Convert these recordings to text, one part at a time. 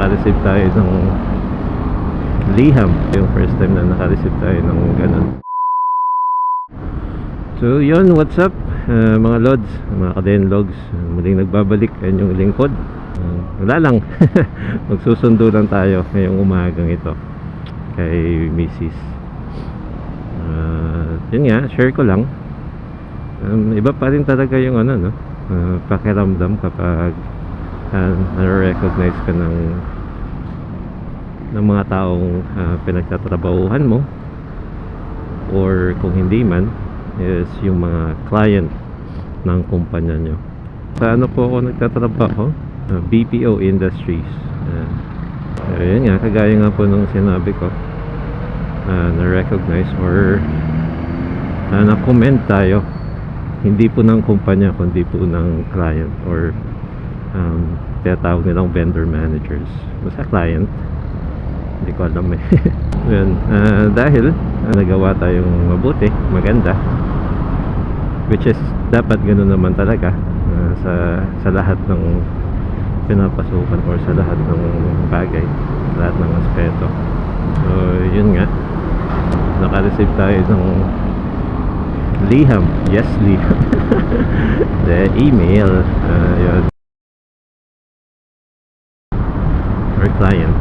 naka-receive tayo ng liham. Yung first time na naka-receive tayo ng ganun. So yun, what's up uh, mga lods, mga kaden logs. Uh, muling nagbabalik ang yung lingkod. Uh, wala lang. Magsusundo lang tayo ngayong umagang ito kay Mrs. Uh, yun nga, share ko lang. Um, iba pa rin talaga yung ano, no? Uh, pakiramdam kapag uh, na-recognize ka ng ng mga taong uh, pinagtatrabahuhan mo. Or kung hindi man is yung mga client ng kumpanya nyo. Sa ano po ako nagtatrabaho? Uh, BPO Industries. Uh, ayun nga kagaya nga po nung sinabi ko. Uh, na-recognize or uh, na-comment tayo. Hindi po ng kumpanya kundi po ng client or um, tinatawag nilang vendor managers. Basta client? Hindi ko alam eh. Yun, ah, dahil ah, nagawa tayong mabuti maganda which is dapat ganun naman talaga ah, sa sa lahat ng pinapasukan or sa lahat ng bagay lahat ng aspeto. So yun nga naka-receive tayo ng liham. Yes liham. The email. Ah, yun or client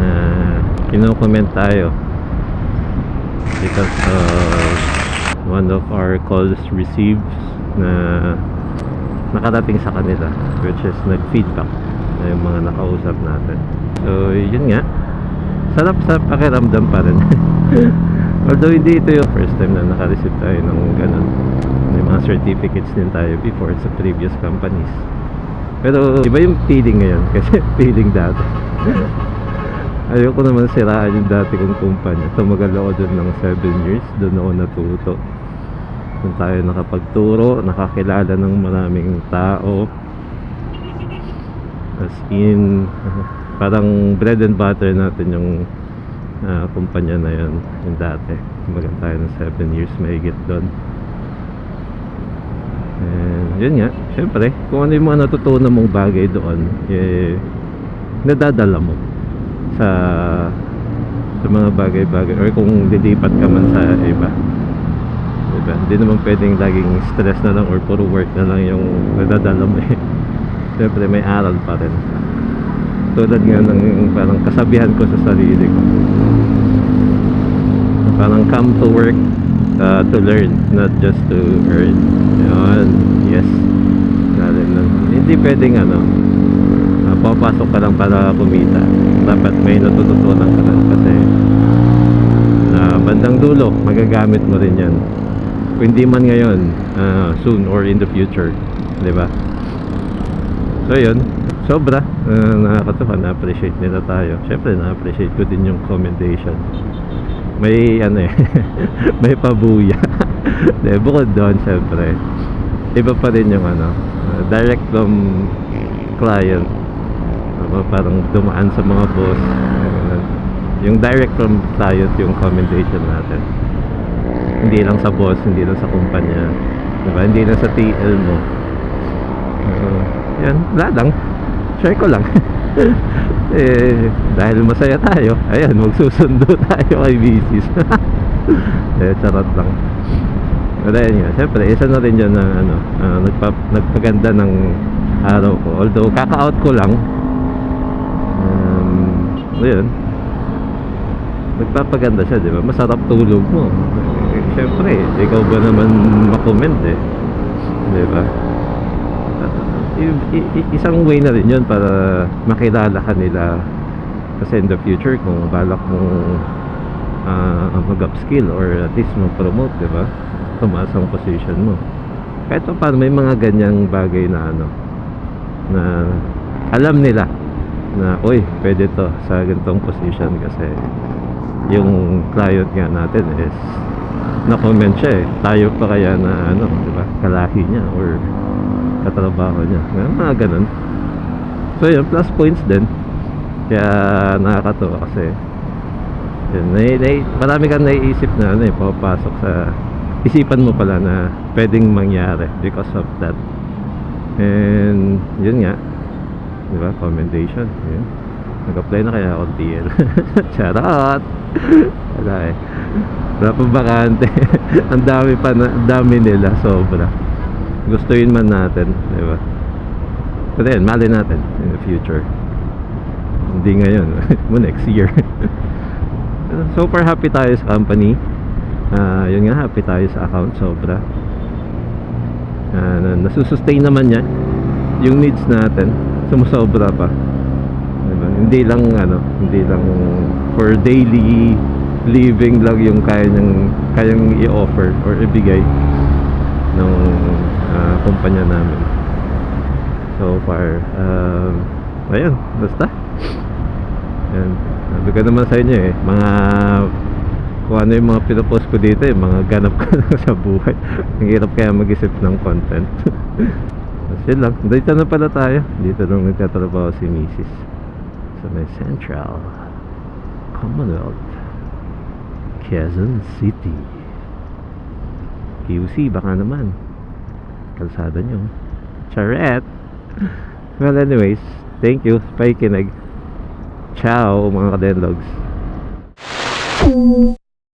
na kino-comment tayo because of one of our calls received na nakarating sa kanila which is nag-feedback na yung mga nakausap natin. So yun nga. Sarap sa pakiramdam pa rin. Although hindi ito yung first time na naka-receive tayo ng ganun. May mga certificates din tayo before sa previous companies pero iba yung feeling ngayon kasi feeling dati. Ayoko naman siraan yung dati kong kumpanya. Tumagal ako dun ng 7 years doon ako natuto. Doon tayo nakapagturo nakakilala ng maraming tao. As in parang bread and butter natin yung ah, kumpanya na yun yung dati. Tumagal tayo ng 7 years mahigit doon And yun nga, syempre, kung ano yung mga natutunan mong bagay doon, eh, nadadala mo sa sa mga bagay-bagay or kung lilipat ka man sa iba. Diba? Hindi naman pwedeng laging stress na lang or puro work na lang yung nadadala mo eh. Syempre, may aral pa rin. Tulad nga ng parang kasabihan ko sa sarili ko. Parang come to work uh, to learn, not just to earn. Yun, yes. Hindi pwedeng ano, uh, papasok ka lang para kumita. Dapat may natututunan ka rin kasi uh, bandang dulo, magagamit mo rin yan. Kung hindi man ngayon, uh, soon or in the future. Di ba? So yun, sobra. Uh, nakakatuwa, na-appreciate nila tayo. Siyempre, na-appreciate ko din yung commendation may ano eh may pabuya. De, bukod doon syempre. Iba pa rin yung ano uh, direct from client. Ano, parang dumaan sa mga boss. Yung direct from client yung commendation natin. Hindi lang sa boss hindi lang sa kumpanya. Diba? Hindi lang sa TL mo. Uh, yan wala share ko lang eh dahil masaya tayo ayan magsusundo tayo kay Bisis eh charot lang. Pero yun nga syempre isa na rin yun na ano ah, nagpa, nagpaganda ng araw ko. Although kaka-out ko lang. Um, yun nagpapaganda siya di ba? Masarap tulog mo. Eh, syempre ikaw ba naman makomment eh. Di ba isang way na rin yun para makilala ka nila kasi in the future kung balak mo uh, mag-upskill or at least mag-promote, di ba? Tumaas ang position mo. Kahit pa paano, may mga ganyang bagay na ano, na alam nila na, uy, pwede to sa ganitong position kasi yung client nga natin is na-comment siya eh. Tayo pa kaya na ano, di ba? Kalahi niya or katrabaho niya. Mga, mga ganun. So yun, plus points din. Kaya nakakatuwa kasi yun, nai, nai, marami kang naiisip na ano eh, papasok sa isipan mo pala na pwedeng mangyari because of that. And yun nga, di ba, commendation. Yun. Nag-apply na kaya ako TL. Charot! Wala eh. Wala pa bakante. ang dami pa na, dami nila, sobra. Gustuin man natin, di ba? Pero yun, mali natin in the future. Hindi ngayon, mo next year. so far happy tayo sa company. Ah, yun nga, happy tayo sa account, sobra. Na- nasusustain naman yan yung needs natin sumusobra pa diba? hindi lang ano hindi lang for daily living lang yung kaya niyang kayang i-offer or ibigay ng ah, kumpanya namin. So far um, ayun basta. Yan sabi ko naman sa inyo eh mga kung ano yung mga pinopost ko dito eh mga ganap ko lang sa buhay. Ang hirap kaya mag-isip ng content. Yun lang dito na pala tayo. Dito nung nagtatrabaho si Mrs. sa may Central Commonwealth Quezon City QC baka naman. Kalsada nyo. Charet well anyways thank you. Pakikinig. Ciao mga kadenlogs